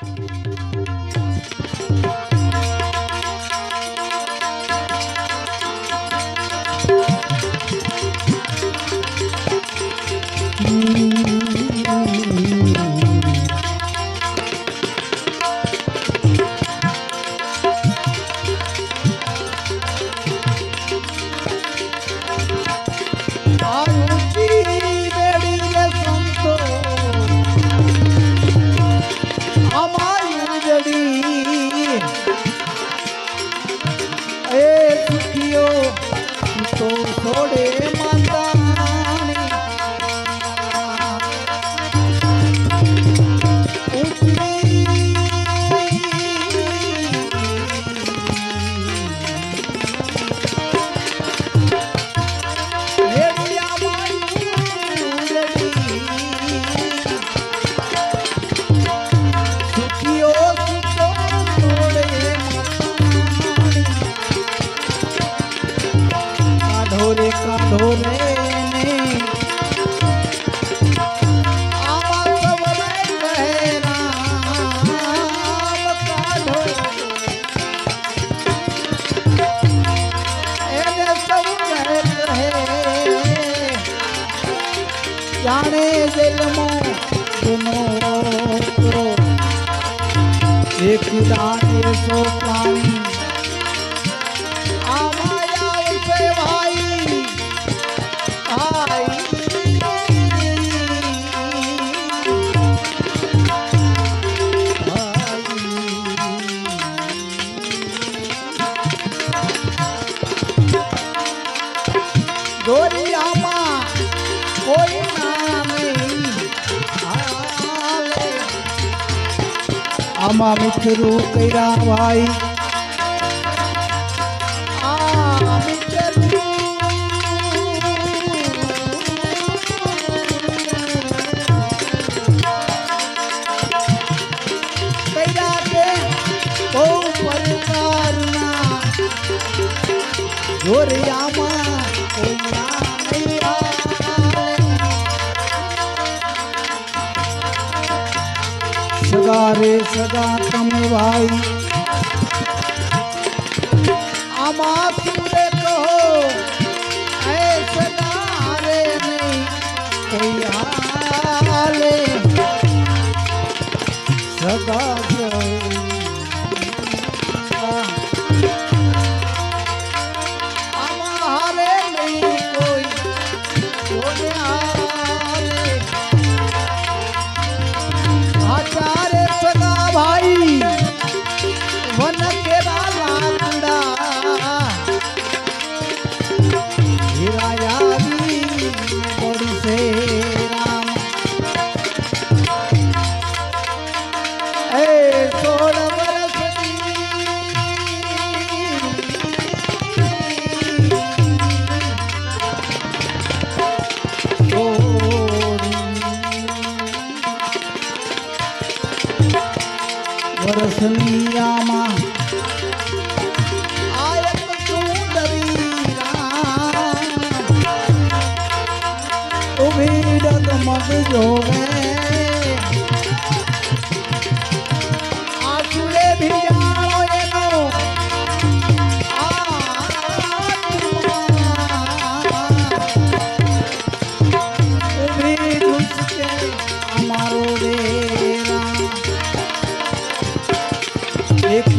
thank mm -hmm. you જાણે દિલમાં ગુનો એક દાને સો પાણી आमा मिथुरु कैरा भाई ओ परकारना गोरियामा રે સદા તમે ભાઈ આમાં તુરે કહો એ સદા રે નહીં કોઈ કથલિયામાં ઊભી ડગમગ જોવે.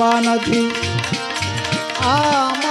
পানাধি আমার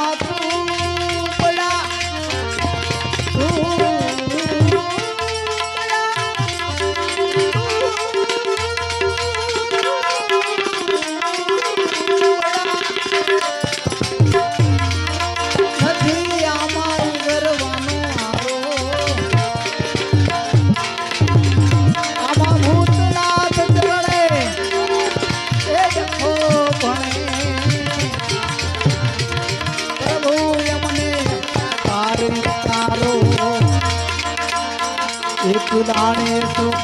જાણે સુખ